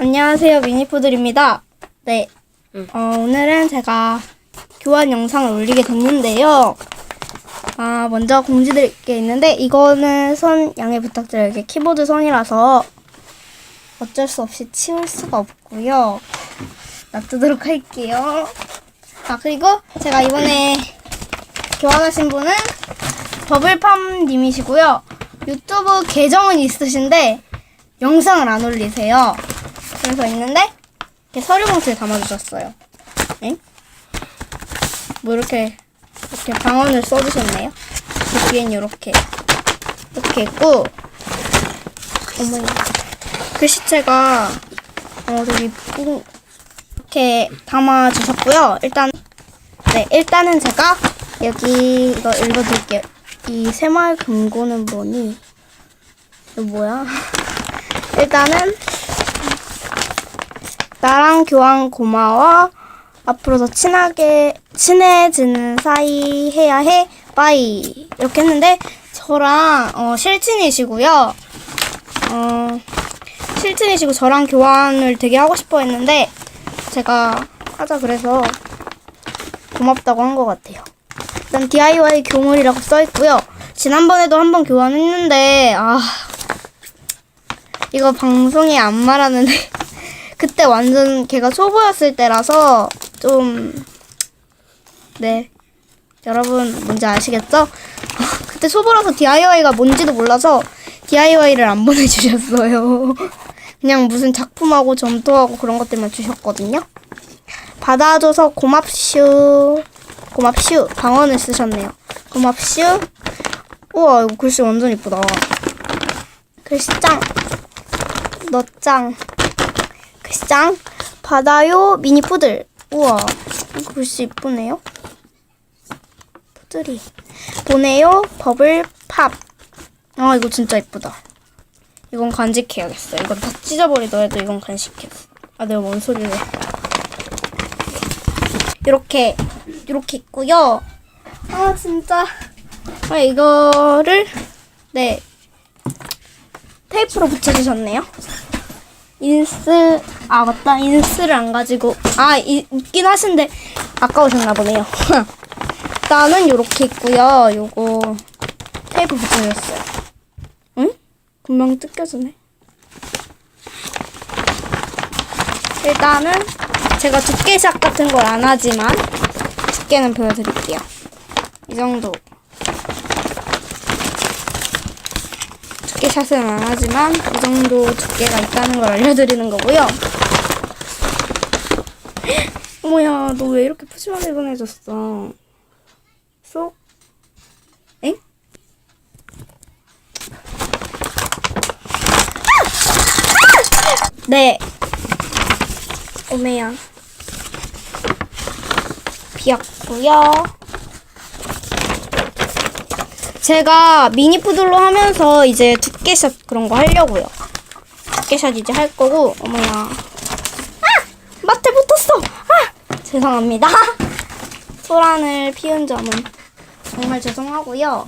안녕하세요 미니푸들입니다. 네, 응. 어, 오늘은 제가 교환 영상을 올리게 됐는데요. 아, 먼저 공지드릴 게 있는데 이거는 손 양해 부탁드려요. 이게 키보드 손이라서 어쩔 수 없이 치울 수가 없고요. 놔두도록 할게요. 아 그리고 제가 이번에 교환하신 분은 버블팜님이시고요. 유튜브 계정은 있으신데 영상을 안 올리세요. 그래서 있는데 이렇게 서류 봉투에 담아주셨어요. 엥? 뭐 이렇게 이렇게 방언을 써주셨네요. 그 뒤엔 이렇게 이렇게 있고 어머니 글씨체가 어 되게 이쁘 이렇게 담아주셨고요. 일단 네 일단은 제가 여기 이거 읽어드릴게요. 이 새마을 금고는 뭐니? 이거 뭐야? 일단은 나랑 교환 고마워. 앞으로 더 친하게 친해지는 사이 해야 해. 빠이. 이렇게 했는데 저랑 어, 실친이시고요. 어, 실친이시고 저랑 교환을 되게 하고 싶어 했는데 제가 하자 그래서 고맙다고 한 것 같아요. 일단 DIY 교물이라고 써 있고요. 지난번에도 한 번 교환했는데 아 이거 방송에 안 말하는데 그때 완전 걔가 초보였을 때라서 좀 네. 여러분 뭔지 아시겠죠? 그때 초보라서 DIY가 뭔지도 몰라서 DIY를 안 보내주셨어요. 그냥 무슨 작품하고 점토하고 그런 것들만 주셨거든요. 받아줘서 고맙슈. 고맙슈. 방언을 쓰셨네요. 고맙슈. 우와, 이거 글씨 완전 이쁘다. 글씨 짱. 너 짱. 짱. 받아요. 미니 푸들. 우와, 이거 글씨 이쁘네요. 푸들이. 보내요. 버블 팝. 아, 이거 진짜 이쁘다. 이건 간직해야겠어. 이건 다 찢어버리더라도 이건 간직해야겠어. 아, 내가 뭔 소리를 해. 이렇게, 이렇게 있고요. 아, 진짜. 아, 이거를, 네. 테이프로 붙여주셨네요. 인스, 아, 맞다. 인스를 안 가지고. 아, 이, 있긴 하신데, 아까우셨나 보네요. 일단은 요렇게 있고요. 요거, 테이프 붙여줬어요. 응? 금방 뜯겨지네. 일단은 제가 두께샷 같은 걸 안 하지만 두께는 보여드릴게요. 이 정도. 두께 샷은 안 하지만 이 정도 두께가 있다는 걸 알려드리는 거고요. 어머야, 너 왜 이렇게 푸짐하게 보내줬어? 쏙. 엥? 네. 오메야. 비었고요. 제가 미니푸들로 하면서 이제 두께샷 그런 거 하려고요. 두께샷 이제 할 거고, 어머야. 아! 마트 붙었어! 아! 죄송합니다. 소란을 피운 점은 정말 죄송하고요.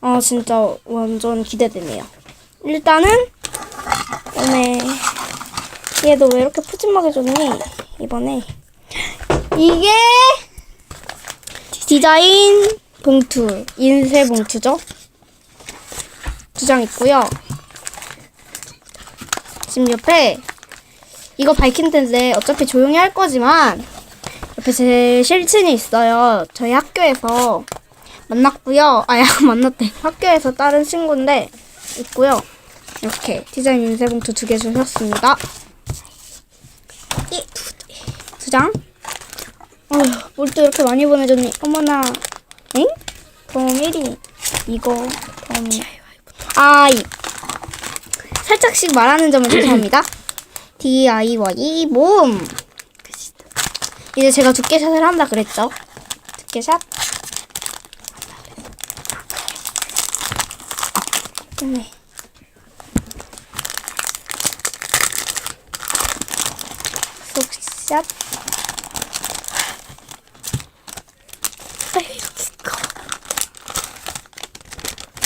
어, 진짜 완전 기대되네요. 일단은, 오늘 얘너왜 이렇게 푸짐하게 줬니? 이번에 이게 디자인 봉투 인쇄 봉투죠. 두 장 있고요. 지금 옆에 이거 밝힌 텐데 어차피 조용히 할 거지만 옆에 제 실친이 있어요. 저희 학교에서 만났고요. 아야 만났대. 학교에서 다른 친구인데 있고요. 이렇게 디자인 인쇄 봉투 두 개 주셨습니다. 이 두 장. 어휴, 뭘 또 이렇게 많이 보내줬니? 어머나. 엥? 덤 1위. 이거, 덤. 아, 이. 살짝씩 말하는 점은 죄송합니다. DIY 모음. 이제 제가 두께샷을 한다 그랬죠? 두께샷. 네. 속샷.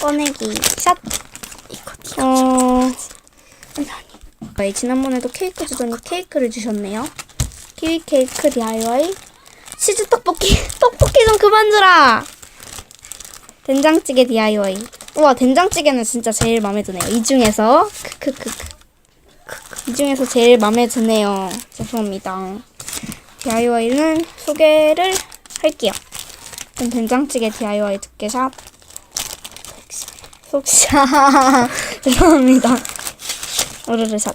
꺼내기 샷. 이거 어. 아니 지난번에도 케이크 주더니 케이크를 주셨네요. 키위 케이크 DIY. 치즈 떡볶이. 떡볶이 좀 그만 주라. 된장찌개 DIY. 우와 된장찌개는 진짜 제일 마음에 드네요. 이 중에서 크크크크. 이 중에서 제일 마음에 드네요. 죄송합니다. DIY는 소개를 할게요. 그럼 된장찌개 DIY 두께샵. 속샤. 죄송합니다. 오르르샷.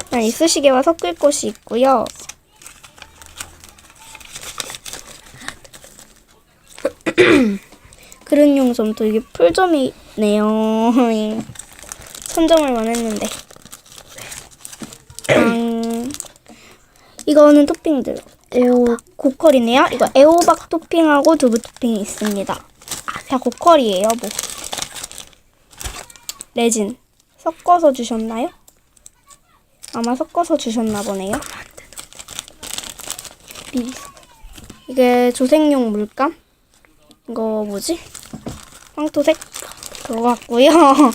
일단 이쑤시개와 섞을 곳이 있고요. 그릇용 점도 이게 풀점이네요. 선점을 원했는데. 음, 이거는 토핑들. 에오 고퀄이네요. 이거 애호박 토핑하고 두부 토핑이 있습니다. 다 고퀄이에요. 뭐 레진 섞어서 주셨나요? 아마 섞어서 주셨나 보네요. 미- 이게 조생용 물감? 이거 뭐지? 황토색 들어갔고요.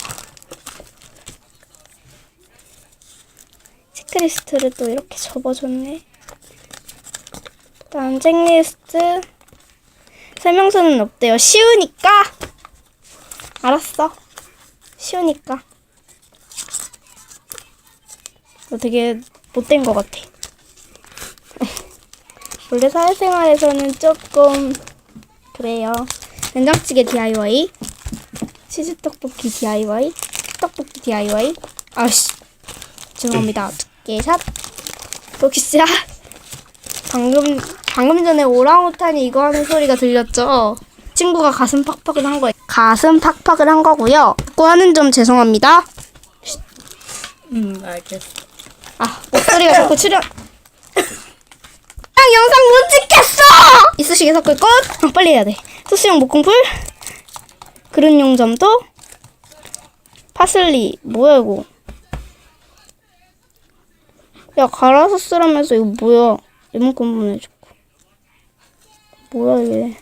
체크리스트를 또 이렇게 접어줬네. 다음 체크리스트 설명서는 없대요. 쉬우니까 알았어. 쉬우니까. 너 되게 못된 것 같아. 원래 사회생활에서는 조금 그래요. 된장찌개 DIY, 치즈 떡볶이 DIY, 떡볶이 DIY. 아씨, 죄송합니다. 두께샷, 독샷. 방금 방금 전에 오랑우탄이 이거 하는 소리가 들렸죠? 친구가 가슴 팍팍을 한 거예요. 가슴 팍팍을 한 거고요. 듣고 하는 점 죄송합니다. 음, 알겠어. 아, 목소리가 자꾸 출연. 아, 영상 못 찍겠어! 이쑤시개 섞을 것. 아, 빨리 해야 돼. 소스용 목공풀. 그릇 용 점도. 파슬리. 뭐야, 이거. 야, 갈아서 쓰라면서 이거 뭐야. 리모컨 보내줬고. 뭐야, 이게.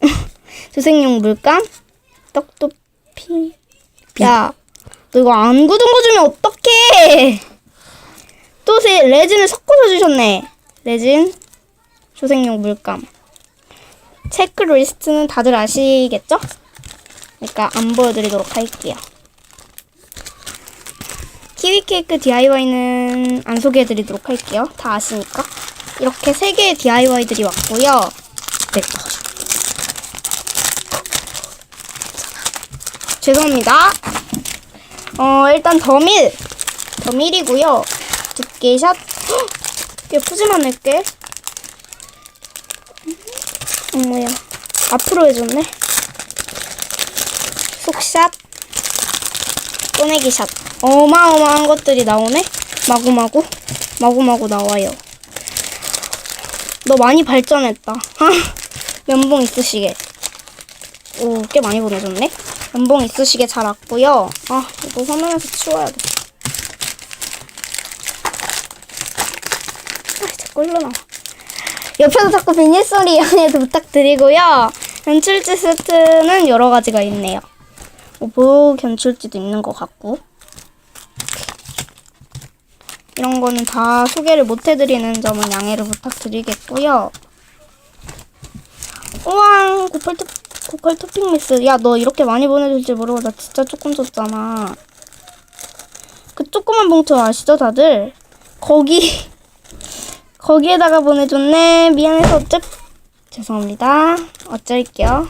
조생용 물감. 떡도피. 야, 너 이거 안 굳은 거 주면 어떡해! 또 세, 레진을 섞어서 주셨네. 레진, 조생용 물감. 체크리스트는 다들 아시겠죠? 그러니까 안 보여드리도록 할게요. 키위 케이크 DIY는 안 소개해드리도록 할게요. 다 아시니까. 이렇게 세 개의 DIY들이 왔고요. 네. 죄송합니다. 어, 일단 더밀. 더밀이고요. 두께 샷. 헉! 꽤 푸짐하네, 꽤. 어머야. 앞으로 해줬네. 속샷. 꺼내기 샷. 어마어마한 것들이 나오네. 마구마구. 마구마구 나와요. 너 많이 발전했다. 아, 면봉 있으시게. 오, 꽤 많이 보내줬네. 면봉 있으시게 잘 왔고요. 아, 이거 화면에서 치워야 돼. 흘러나와. 옆에서 자꾸 비닐 소리 양해도 부탁드리고요. 견출지 세트는 여러 가지가 있네요. 오브 견출지도 있는 것 같고. 이런 거는 다 소개를 못 해드리는 점은 양해를 부탁드리겠고요. 우왕, 토, 고퀄 토핑 미스. 야, 너 이렇게 많이 보내줄 줄 모르고 나 진짜 조금 줬잖아. 그 조그만 봉투 아시죠, 다들? 거기, 거기에다가 보내줬네. 미안해서 어쩔, 죄송합니다. 어쩔게요.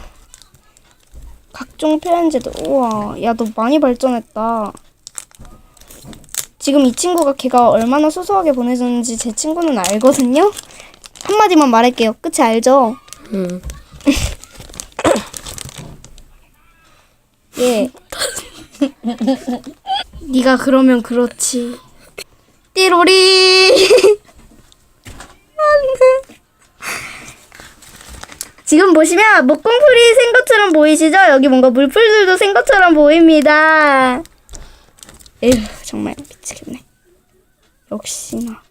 각종 표현제도, 우와. 야, 너 많이 발전했다. 지금 이 친구가 걔가 얼마나 소소하게 보내줬는지 제 친구는 알거든요? 한마디만 말할게요. 끝이 알죠? 음. 예. 네가 그러면 그렇지. 띠로리. 안돼. 지금 보시면 목공풀이 생 것처럼 보이시죠? 여기 뭔가 물풀들도 생 것처럼 보입니다. 에휴 정말 미치겠네. 역시나.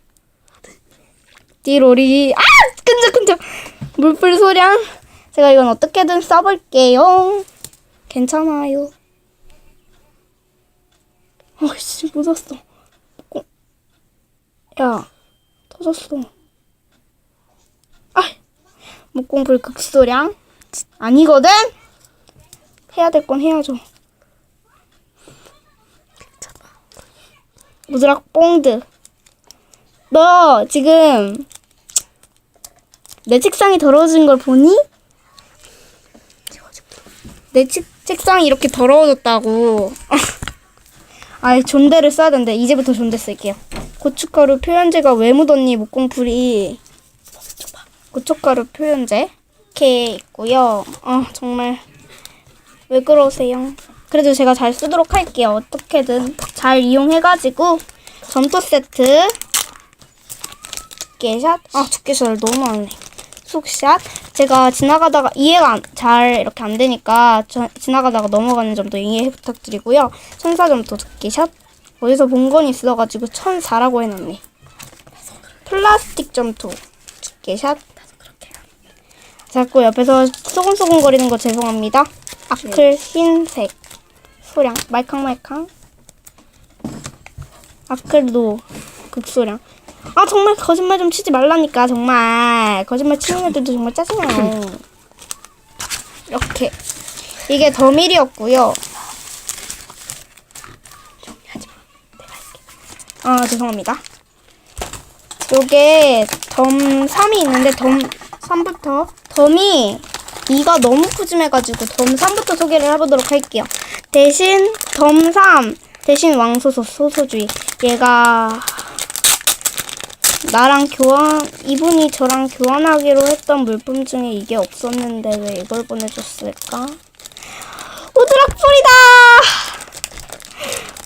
띠로리. 아 끈적끈적. 물풀 소량. 제가 이건 어떻게든 써볼게요. 괜찮아요. 어이씨 묻었어. 어, 야, 터졌어. 아, 목공불 극소량. 아니거든? 해야 될 건 해야죠. 우드락 뽕드. 너 지금 내 책상이 더러워진 걸 보니? 내 책, 책상이 이렇게 더러워졌다고. 아이, 존대를 써야 되는데, 이제부터 존대 쓸게요. 고춧가루 표현제가 왜 묻었니, 목공풀이. 고춧가루 표현제. 이렇게 있고요. 아, 정말. 왜 그러세요? 그래도 제가 잘 쓰도록 할게요. 어떻게든 잘 이용해가지고. 점토 세트. 두께샷. 아, 두께샷을 너무 많네. 쑥샷. 제가 지나가다가 이해가 안- 잘 이렇게 안 되니까 저- 지나가다가 넘어가는 점도 이해 부탁드리고요. 천사점도 두께샷. 어디서 본 건 있어가지고 천사라고 해놨네. 플라스틱 점토 두께샷. 자꾸 옆에서 소금소금 거리는 거 죄송합니다. 아클 흰색 소량 말캉말캉. 아클도 극소량. 아 정말 거짓말 좀 치지 말라니까 정말 거짓말 치는 애들도 정말 짜증나요. 이렇게 이게 더밀이었고요. 아 죄송합니다. 요게 덤 3이 있는데 덤 3부터 덤이 2가 너무 푸짐해가지고 덤 3부터 소개를 해보도록 할게요. 대신 덤 3, 대신 왕소소 소소주의. 얘가 나랑 교환 이분이 저랑 교환하기로 했던 물품 중에 이게 없었는데 왜 이걸 보내줬을까? 우드락볼이다.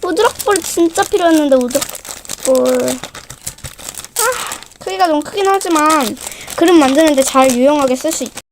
우드락볼 진짜 필요했는데 우드락볼. 아 크기가 좀 크긴 하지만 그림 만드는데 잘 유용하게 쓸 수 있.